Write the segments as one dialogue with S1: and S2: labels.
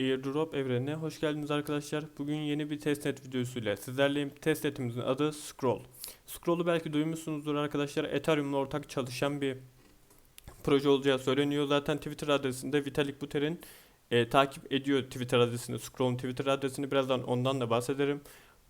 S1: Airdrop evrenine hoş geldiniz arkadaşlar. Bugün yeni bir testnet videosuyla sizlerleyim. Testnetimizin adı Scroll. Scroll'u belki duymuşsunuzdur arkadaşlar. Ethereum'la ortak çalışan bir proje olacağı söyleniyor. Zaten Twitter adresinde Vitalik Buterin e, takip ediyor Twitter adresini, Scroll'un Twitter adresini. Birazdan ondan da bahsederim.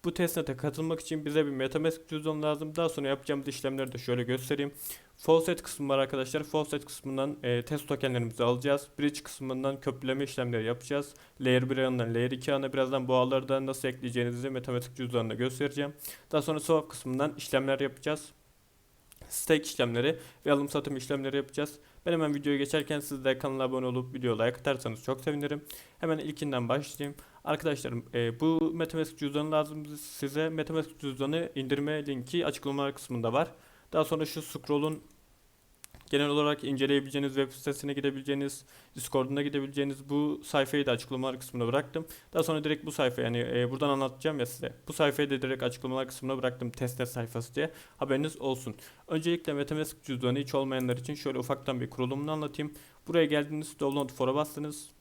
S1: Bu testnet'e katılmak için bize bir MetaMask cüzdanı lazım. Daha sonra yapacağımız işlemleri de şöyle göstereyim. Faucet kısmı var arkadaşlar. Faucet kısmından e, test tokenlerimizi alacağız. Bridge kısmından köprüleme işlemleri yapacağız. Layer 1 ağından Layer 2 ağına birazdan bu ağları da nasıl ekleyeceğinizi matematik cüzdanında göstereceğim. Daha sonra swap kısmından işlemler yapacağız. Stake işlemleri ve alım satım işlemleri yapacağız. Ben hemen videoya geçerken siz de kanala abone olup video like atarsanız çok sevinirim. Hemen ilkinden başlayayım. Arkadaşlarım e, bu MetaMask cüzdanı lazım size. MetaMask cüzdanı indirme linki açıklamalar kısmında var. Daha sonra şu scroll'un genel olarak inceleyebileceğiniz web sitesine gidebileceğiniz, Discord'una gidebileceğiniz bu sayfayı da açıklamalar kısmına bıraktım. Daha sonra direkt bu sayfa yani e, buradan anlatacağım ya size. Bu sayfayı da direkt açıklamalar kısmına bıraktım testnet sayfası diye. Haberiniz olsun. Öncelikle MetaMask cüzdanı hiç olmayanlar için şöyle ufaktan bir kurulumunu anlatayım. Buraya geldiniz, download for'a bastınız.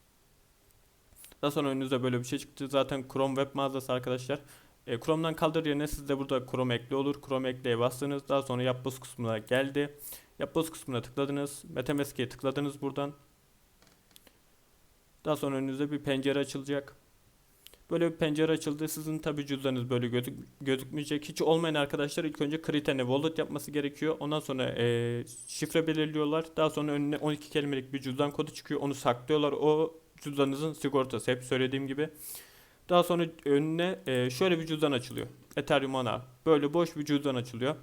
S1: Daha sonra önünüze böyle bir şey çıktı. Zaten Chrome web mağazası arkadaşlar. E, Chrome'dan kaldır yerine sizde burada Chrome ekli olur. Chrome ekleye bastınız. Daha sonra yapboz kısmına geldi. Yapboz kısmına tıkladınız. MetaMask'e tıkladınız buradan. Daha sonra önünüzde bir pencere açılacak. Böyle bir pencere açıldı. Sizin tabi cüzdanınız böyle gözük gözükmeyecek. Hiç olmayan arkadaşlar ilk önce Kriten'e wallet yapması gerekiyor. Ondan sonra e, şifre belirliyorlar. Daha sonra önüne 12 kelimelik bir cüzdan kodu çıkıyor. Onu saklıyorlar. O cüzdanınızın sigortası. Hep söylediğim gibi. Daha sonra önüne e, şöyle bir cüzdan açılıyor. Ethereum ana. Böyle boş bir cüzdan açılıyor.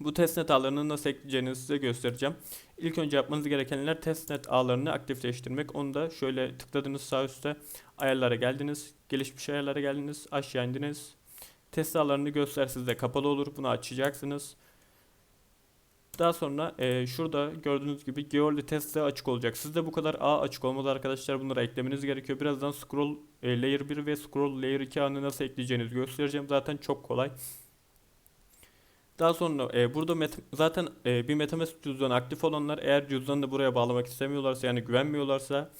S1: Bu testnet ağlarını nasıl ekleyeceğinizi size göstereceğim. İlk önce yapmanız gerekenler testnet ağlarını aktifleştirmek. Onu da şöyle tıkladınız sağ üstte ayarlara geldiniz. Gelişmiş ayarlara geldiniz. Aşağı indiniz. Test ağlarını göster sizde kapalı olur. Bunu açacaksınız. Daha sonra e, şurada gördüğünüz gibi Geordi testi açık olacak. Sizde bu kadar ağ açık olmalı arkadaşlar. Bunları eklemeniz gerekiyor. Birazdan scroll e, layer 1 ve scroll layer 2 ağını nasıl ekleyeceğinizi göstereceğim. Zaten çok kolay. Daha sonra e, burada met- zaten e, bir MetaMask cüzdanı aktif olanlar eğer cüzdanını buraya bağlamak istemiyorlarsa yani güvenmiyorlarsa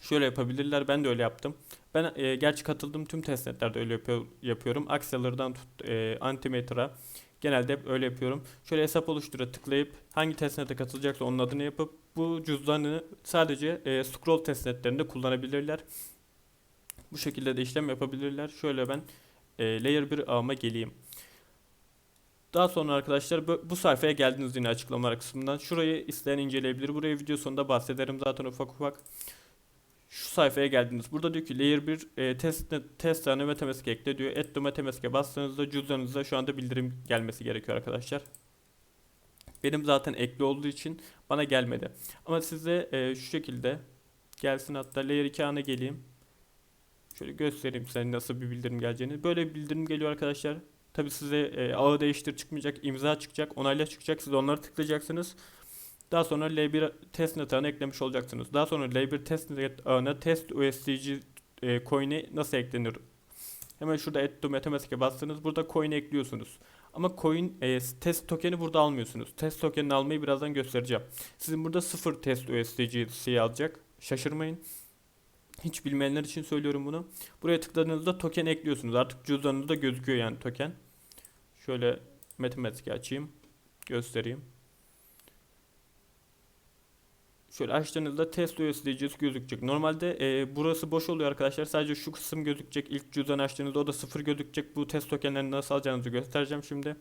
S1: şöyle yapabilirler. Ben de öyle yaptım. Ben e, gerçi katıldım tüm testnetlerde öyle yapıyor, yapıyorum. Axeler'dan tut e, Antimator'a genelde hep öyle yapıyorum. Şöyle hesap oluştura tıklayıp hangi testnete katılacaksa onun adını yapıp bu cüzdanını sadece e, scroll testnetlerinde kullanabilirler. Bu şekilde de işlem yapabilirler. Şöyle ben e, layer 1 ağıma geleyim. Daha sonra arkadaşlar bu sayfaya geldiniz yine açıklamalar kısmından. Şurayı isteyen inceleyebilir. Burayı video sonunda bahsederim zaten ufak ufak. Şu sayfaya geldiniz. Burada diyor ki layer 1 e, test test tane metamask ekle diyor. Add to metamask'e bastığınızda cüzdanınıza şu anda bildirim gelmesi gerekiyor arkadaşlar. Benim zaten ekli olduğu için bana gelmedi. Ama size e, şu şekilde gelsin hatta layer 2 ana geleyim. Şöyle göstereyim size nasıl bir bildirim geleceğini. Böyle bir bildirim geliyor arkadaşlar. Tabi size e, ağı değiştir çıkmayacak, imza çıkacak, onayla çıkacak. Siz onları tıklayacaksınız. Daha sonra L1 testnet ağına eklemiş olacaksınız. Daha sonra L1 testnet ağına test USDC e, coin'i nasıl eklenir? Hemen şurada add to metamask'e bastınız. Burada coin ekliyorsunuz. Ama coin e, test tokeni burada almıyorsunuz. Test tokenini almayı birazdan göstereceğim. Sizin burada sıfır test USDC alacak. Şaşırmayın. Hiç bilmeyenler için söylüyorum bunu. Buraya tıkladığınızda token ekliyorsunuz. Artık cüzdanınızda gözüküyor yani token. Şöyle matematik açayım. Göstereyim. Şöyle açtığınızda test USDC'si gözükecek. Normalde e, burası boş oluyor arkadaşlar. Sadece şu kısım gözükecek. İlk cüzdan açtığınızda o da sıfır gözükecek. Bu test tokenlerini nasıl alacağınızı göstereceğim şimdi.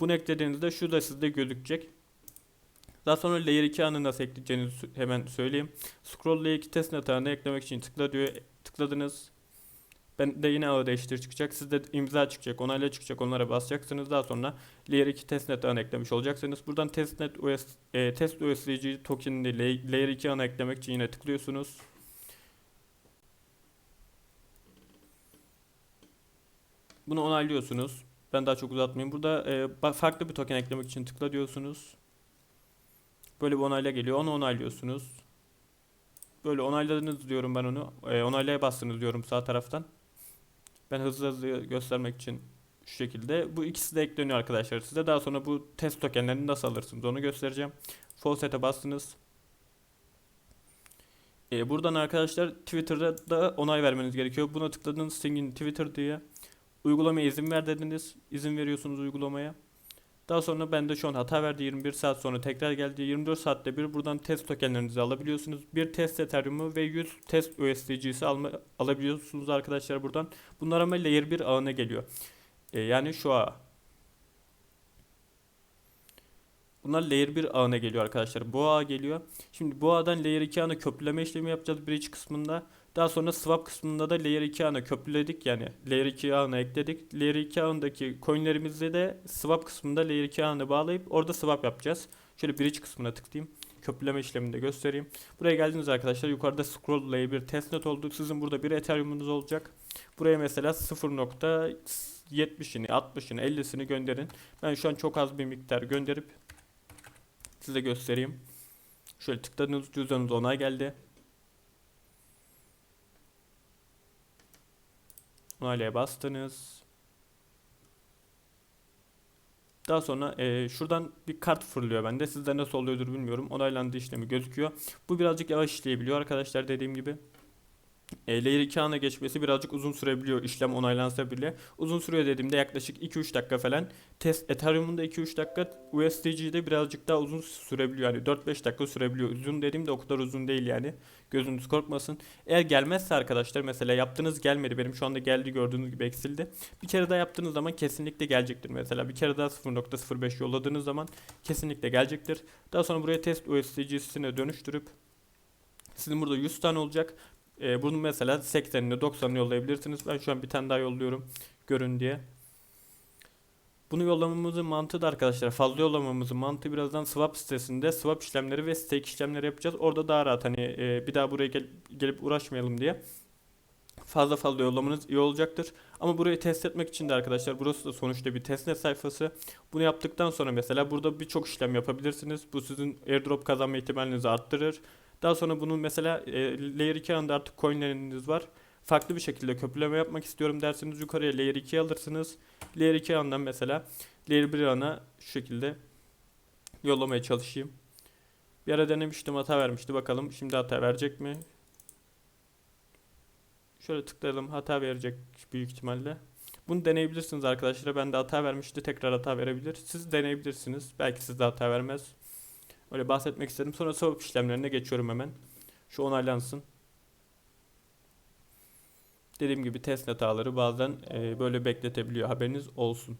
S1: Bunu eklediğinizde şu da sizde gözükecek. Daha sonra Layer 2 ağını nasıl ekleyeceğinizi hemen söyleyeyim. Scroll Layer 2 testnet ağını eklemek için tıkla diyor. Tıkladınız. Ben de yine ağı değiştir çıkacak. Sizde imza çıkacak, onayla çıkacak. Onlara basacaksınız. Daha sonra Layer 2 testnet ağını eklemiş olacaksınız. Buradan testnet US, e, test USDC tokenini Layer 2 ağına eklemek için yine tıklıyorsunuz. Bunu onaylıyorsunuz. Ben daha çok uzatmayayım. Burada e, farklı bir token eklemek için tıkla diyorsunuz. Böyle bir onayla geliyor. Onu onaylıyorsunuz. Böyle onayladınız diyorum ben onu. E, onaylaya bastınız diyorum sağ taraftan. Ben hızlı hızlı göstermek için şu şekilde. Bu ikisi de ekleniyor arkadaşlar size. Daha sonra bu test tokenlerini nasıl alırsınız onu göstereceğim. Faucet'e bastınız. E, buradan arkadaşlar Twitter'da da onay vermeniz gerekiyor. Buna tıkladınız Stingin Twitter diye. Uygulamaya izin ver dediniz. İzin veriyorsunuz uygulamaya. Daha sonra bende şu an hata verdi 21 saat sonra tekrar geldi. 24 saatte bir buradan test tokenlerinizi alabiliyorsunuz. Bir test Ethereum'u ve 100 test USDC'si alma, alabiliyorsunuz arkadaşlar buradan. Bunlar ama layer 1 ağına geliyor. E, yani şu ağa. Bunlar layer 1 ağına geliyor arkadaşlar. Bu ağa geliyor. Şimdi bu ağdan layer 2 ağına köprüleme işlemi yapacağız bridge kısmında. Daha sonra swap kısmında da layer 2 ağına köprüledik yani layer 2 ağına ekledik. Layer 2 ağındaki coinlerimizi de swap kısmında layer 2 ağına bağlayıp orada swap yapacağız. Şöyle bridge kısmına tıklayayım. Köprüleme işlemini de göstereyim. Buraya geldiniz arkadaşlar. Yukarıda scroll layer 1 testnet oldu. Sizin burada bir Ethereum'unuz olacak. Buraya mesela 0.70'ini, 60'ını, 50'sini gönderin. Ben şu an çok az bir miktar gönderip size göstereyim. Şöyle tıkladığınız cüzdanınız onay geldi. Onaylaya bastınız. Daha sonra e, şuradan bir kart fırlıyor bende. Sizde nasıl oluyordur bilmiyorum. Onaylandı işlemi gözüküyor. Bu birazcık yavaş işleyebiliyor arkadaşlar dediğim gibi. Layer 2 ana geçmesi birazcık uzun sürebiliyor işlem onaylansa bile. Uzun sürüyor dediğimde yaklaşık 2-3 dakika falan. Test Ethereum'un da 2-3 dakika, USDG'de birazcık daha uzun sürebiliyor. Yani 4-5 dakika sürebiliyor. Uzun dediğimde o kadar uzun değil yani. Gözünüz korkmasın. Eğer gelmezse arkadaşlar mesela yaptığınız gelmedi. Benim şu anda geldi gördüğünüz gibi eksildi. Bir kere daha yaptığınız zaman kesinlikle gelecektir. Mesela bir kere daha 0.05 yolladığınız zaman kesinlikle gelecektir. Daha sonra buraya test USDG'sine dönüştürüp sizin burada 100 tane olacak. Ee, bunu mesela 80'ini 90'ını yollayabilirsiniz. Ben şu an bir tane daha yolluyorum. Görün diye. Bunu yollamamızın mantığı da arkadaşlar fazla yollamamızın mantığı birazdan swap sitesinde swap işlemleri ve stake işlemleri yapacağız. Orada daha rahat hani e, bir daha buraya gel, gelip uğraşmayalım diye. Fazla fazla yollamanız iyi olacaktır. Ama burayı test etmek için de arkadaşlar burası da sonuçta bir testnet sayfası. Bunu yaptıktan sonra mesela burada birçok işlem yapabilirsiniz. Bu sizin airdrop kazanma ihtimalinizi arttırır. Daha sonra bunun mesela e, Layer 2 anda artık coinleriniz var. Farklı bir şekilde köprüleme yapmak istiyorum derseniz yukarıya Layer 2 alırsınız. Layer 2 ağından mesela Layer 1 ağına şu şekilde yollamaya çalışayım. Bir ara denemiştim hata vermişti bakalım şimdi hata verecek mi? Şöyle tıklayalım hata verecek büyük ihtimalle. Bunu deneyebilirsiniz arkadaşlar. Ben de hata vermişti tekrar hata verebilir. Siz deneyebilirsiniz. Belki sizde hata vermez. Öyle bahsetmek istedim. Sonra swap işlemlerine geçiyorum hemen. Şu onaylansın. Dediğim gibi testnet ağları bazen e, böyle bekletebiliyor. Haberiniz olsun.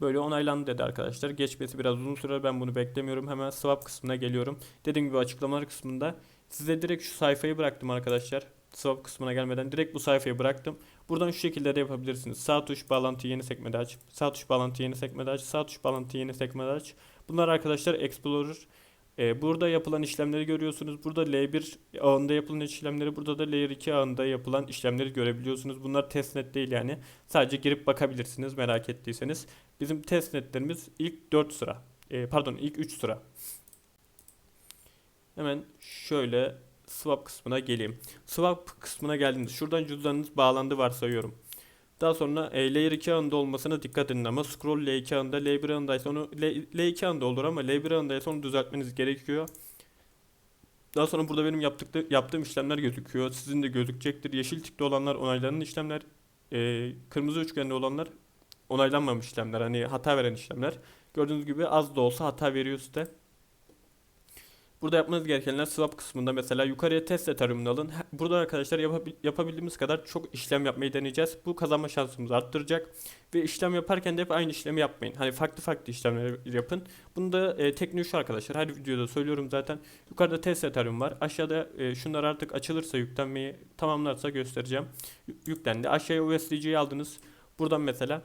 S1: Böyle onaylandı dedi arkadaşlar. Geçmesi biraz uzun sürer. Ben bunu beklemiyorum. Hemen swap kısmına geliyorum. Dediğim gibi açıklamalar kısmında size direkt şu sayfayı bıraktım arkadaşlar. Swap kısmına gelmeden direkt bu sayfayı bıraktım. Buradan şu şekilde de yapabilirsiniz. Sağ tuş bağlantı yeni sekmede aç. Sağ tuş bağlantı yeni sekmede aç. Sağ tuş bağlantı yeni sekmede aç. Bunlar arkadaşlar Explorer. Ee, burada yapılan işlemleri görüyorsunuz. Burada L1 ağında yapılan işlemleri, burada da Layer 2 ağında yapılan işlemleri görebiliyorsunuz. Bunlar testnet değil yani. Sadece girip bakabilirsiniz merak ettiyseniz. Bizim testnetlerimiz ilk 4 sıra. Ee, pardon ilk 3 sıra. Hemen şöyle swap kısmına geleyim. Swap kısmına geldiğinizde şuradan cüzdanınız bağlandı varsayıyorum. Daha sonra e, Layer 2 ağında olmasına dikkat edin ama scroll L2 ağında, L1 ağındaysa onu L, L2 ağında olur ama L1 ağındaysa onu düzeltmeniz gerekiyor. Daha sonra burada benim yaptıklı, yaptığım işlemler gözüküyor. Sizin de gözükecektir. Yeşil tikli olanlar onaylanan işlemler, e, kırmızı üçgenli olanlar onaylanmamış işlemler. Hani hata veren işlemler. Gördüğünüz gibi az da olsa hata veriyor size. Burada yapmanız gerekenler swap kısmında mesela yukarıya test Ethereum'unu alın. Burada arkadaşlar yapabil- yapabildiğimiz kadar çok işlem yapmayı deneyeceğiz. Bu kazanma şansımızı arttıracak. Ve işlem yaparken de hep aynı işlemi yapmayın. Hani farklı farklı işlemler yapın. Bunu da e, tekniği şu arkadaşlar. Her videoda söylüyorum zaten. Yukarıda test Ethereum var. Aşağıda e, şunlar artık açılırsa yüklenmeyi tamamlarsa göstereceğim. Y- yüklendi. Aşağıya USDC'yi aldınız. Buradan mesela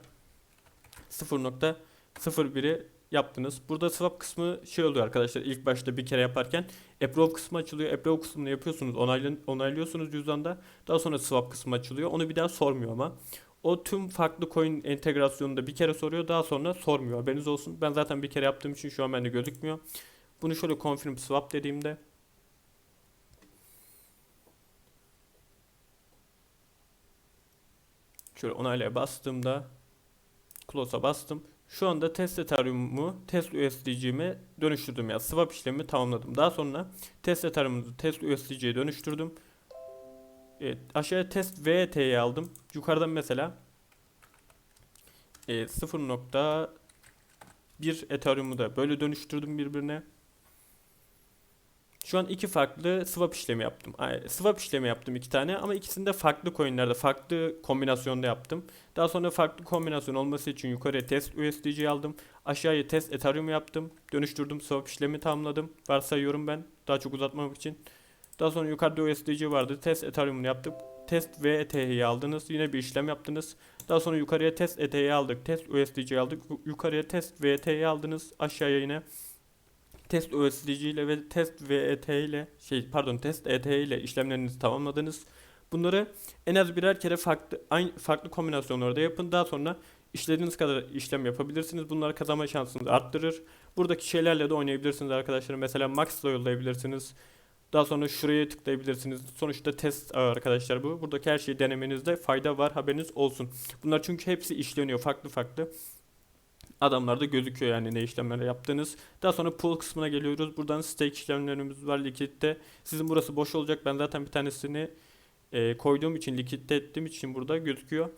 S1: 0.01'i yaptınız. Burada swap kısmı şey oluyor arkadaşlar ilk başta bir kere yaparken approve kısmı açılıyor. Approve kısmını yapıyorsunuz onaylı, onaylıyorsunuz cüzdanda. Daha sonra swap kısmı açılıyor. Onu bir daha sormuyor ama. O tüm farklı coin entegrasyonunda bir kere soruyor daha sonra sormuyor. Haberiniz olsun. Ben zaten bir kere yaptığım için şu an bende gözükmüyor. Bunu şöyle confirm swap dediğimde şöyle onaylaya bastığımda close'a bastım. Şu anda test Ethereum'u test USDC'me dönüştürdüm ya swap işlemi tamamladım. Daha sonra test Ethereum'u test USDC'ye dönüştürdüm. Evet, aşağıya test VT'yi aldım. Yukarıdan mesela e, 0.1 Ethereum'u da böyle dönüştürdüm birbirine. Şu an iki farklı swap işlemi yaptım. Ay, Swap işlemi yaptım iki tane ama ikisini de farklı coinlerde, farklı kombinasyonda yaptım. Daha sonra farklı kombinasyon olması için yukarıya test USDC aldım. Aşağıya test Ethereum yaptım. Dönüştürdüm, swap işlemi tamamladım. Varsayıyorum ben daha çok uzatmamak için. Daha sonra yukarıda USDC vardı. Test Ethereum'unu yaptık. Test ve aldınız. Yine bir işlem yaptınız. Daha sonra yukarıya test ETH'yi aldık. Test USDC aldık. Yukarıya test VT'yi aldınız. Aşağıya yine test USDC ile ve test VET ile şey pardon test ETH ile işlemlerinizi tamamladınız. Bunları en az birer kere farklı aynı farklı kombinasyonlarda yapın. Daha sonra işlediğiniz kadar işlem yapabilirsiniz. Bunlar kazanma şansınızı arttırır. Buradaki şeylerle de oynayabilirsiniz arkadaşlar. Mesela Max'la yollayabilirsiniz. Daha sonra şuraya tıklayabilirsiniz. Sonuçta test ağı arkadaşlar bu. Buradaki her şeyi denemenizde fayda var. Haberiniz olsun. Bunlar çünkü hepsi işleniyor farklı farklı. Adamlarda gözüküyor yani ne işlemler yaptığınız. Daha sonra pool kısmına geliyoruz. Buradan stake işlemlerimiz var likitte. Sizin burası boş olacak. Ben zaten bir tanesini e, koyduğum için likitte ettiğim için burada gözüküyor.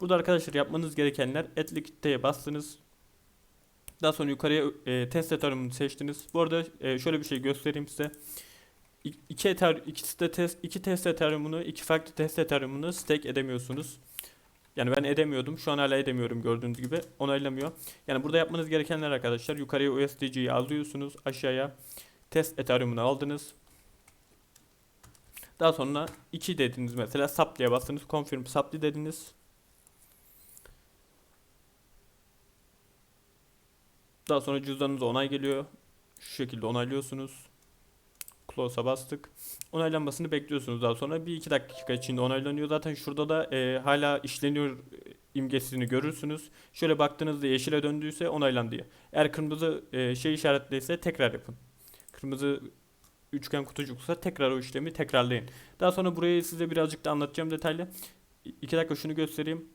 S1: Burada arkadaşlar yapmanız gerekenler et likitteye bastınız. Daha sonra yukarıya e, test ethereum'u seçtiniz. Bu arada e, şöyle bir şey göstereyim size. İ- İki ether, ikisi de test, iki test ethereum'unu, iki farklı test ethereum'unu stake edemiyorsunuz. Yani ben edemiyordum. Şu an hala edemiyorum gördüğünüz gibi. Onaylamıyor. Yani burada yapmanız gerekenler arkadaşlar. Yukarıya USDC'yi alıyorsunuz. Aşağıya test Ethereum'unu aldınız. Daha sonra 2 dediniz mesela. Supply'e bastınız. Confirm supply dediniz. Daha sonra cüzdanınıza onay geliyor. Şu şekilde onaylıyorsunuz. Close'a bastık. Onaylanmasını bekliyorsunuz daha sonra. Bir iki dakika içinde onaylanıyor. Zaten şurada da e, hala işleniyor e, imgesini görürsünüz. Şöyle baktığınızda yeşile döndüyse onaylan diye. Eğer kırmızı e, şey işaretliyse tekrar yapın. Kırmızı üçgen kutucuksa tekrar o işlemi tekrarlayın. Daha sonra burayı size birazcık da anlatacağım detaylı. İki dakika şunu göstereyim.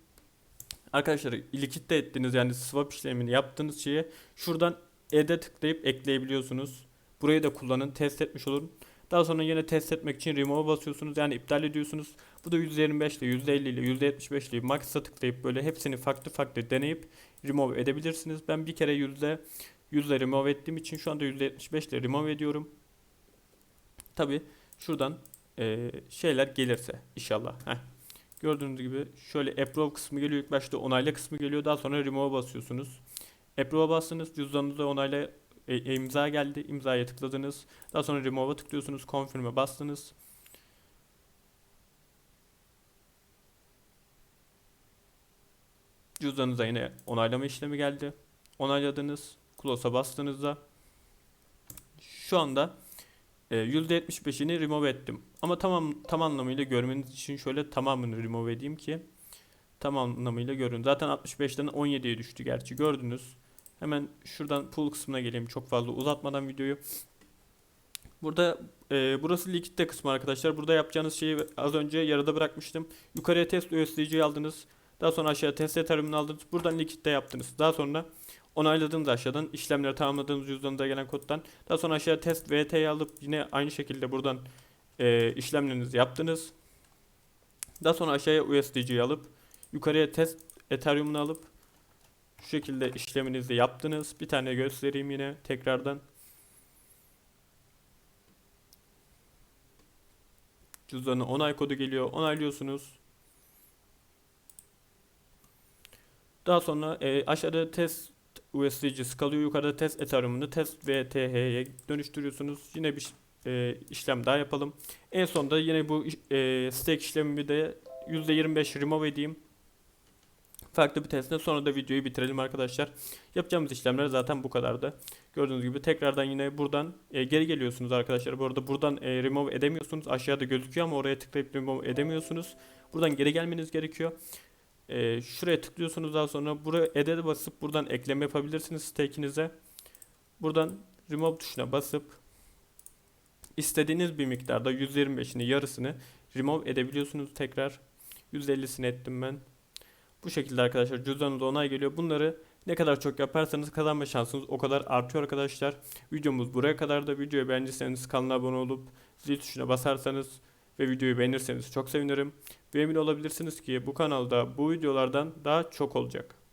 S1: Arkadaşlar likitte ettiniz yani swap işlemini yaptığınız şeye şuradan E'de tıklayıp ekleyebiliyorsunuz. Burayı da kullanın, test etmiş olun. Daha sonra yine test etmek için remove'a basıyorsunuz yani iptal ediyorsunuz. Bu da %25 ile %50 ile %75 ile max'a tıklayıp böyle hepsini farklı farklı deneyip remove edebilirsiniz. Ben bir kere yüzde yüzle remove ettiğim için şu anda %75 ile remove ediyorum. Tabi şuradan eee, şeyler gelirse inşallah. Heh. Gördüğünüz gibi şöyle approve kısmı geliyor. İlk başta onayla kısmı geliyor. Daha sonra remove'a basıyorsunuz. Approve'a bastınız. Cüzdanınıza onayla e, e, imza geldi. İmzaya tıkladınız. Daha sonra remove'a tıklıyorsunuz. Confirm'e bastınız. Cüzdanınıza yine onaylama işlemi geldi. Onayladınız. Close'a bastığınızda şu anda e, %75'ini remove ettim. Ama tamam tam anlamıyla görmeniz için şöyle tamamını remove edeyim ki tam anlamıyla görün. Zaten 65'ten 17'ye düştü gerçi gördünüz. Hemen şuradan pool kısmına geleyim çok fazla uzatmadan videoyu. Burada e, burası likitte kısmı arkadaşlar. Burada yapacağınız şeyi az önce yarıda bırakmıştım. Yukarıya test USDC'yi aldınız. Daha sonra aşağıya test Ethereum'unu aldınız. Buradan likitte yaptınız. Daha sonra onayladığınız aşağıdan işlemleri tamamladığınız cüzdanınıza gelen koddan. Daha sonra aşağıya test VT'yi alıp yine aynı şekilde buradan e, işlemlerinizi yaptınız. Daha sonra aşağıya USDC'yi alıp yukarıya test Ethereum'unu alıp şu şekilde işleminizi yaptınız. Bir tane göstereyim yine tekrardan. Cüzdanı onay kodu geliyor. Onaylıyorsunuz. Daha sonra e, aşağıda test USDC'si kalıyor. Yukarıda test Ethereum'unu test VTH'ye dönüştürüyorsunuz. Yine bir e, işlem daha yapalım. En sonunda yine bu e, stake işlemimi de %25 remove edeyim. Farklı bir testte sonra da videoyu bitirelim arkadaşlar. Yapacağımız işlemler zaten bu kadardı. Gördüğünüz gibi tekrardan yine buradan e, geri geliyorsunuz arkadaşlar. Bu arada buradan e, remove edemiyorsunuz. Aşağıda gözüküyor ama oraya tıklayıp remove edemiyorsunuz. Buradan geri gelmeniz gerekiyor. E, şuraya tıklıyorsunuz daha sonra buraya ed'e basıp buradan ekleme yapabilirsiniz stake'inize. Buradan remove tuşuna basıp istediğiniz bir miktarda %25'ini yarısını remove edebiliyorsunuz tekrar. %50'sini ettim ben. Bu şekilde arkadaşlar cüzdanınıza onay geliyor. Bunları Ne kadar çok yaparsanız kazanma şansınız o kadar artıyor arkadaşlar. Videomuz buraya kadar da videoyu beğendiyseniz kanala abone olup zil tuşuna basarsanız ve videoyu beğenirseniz çok sevinirim. Ve emin olabilirsiniz ki bu kanalda bu videolardan daha çok olacak.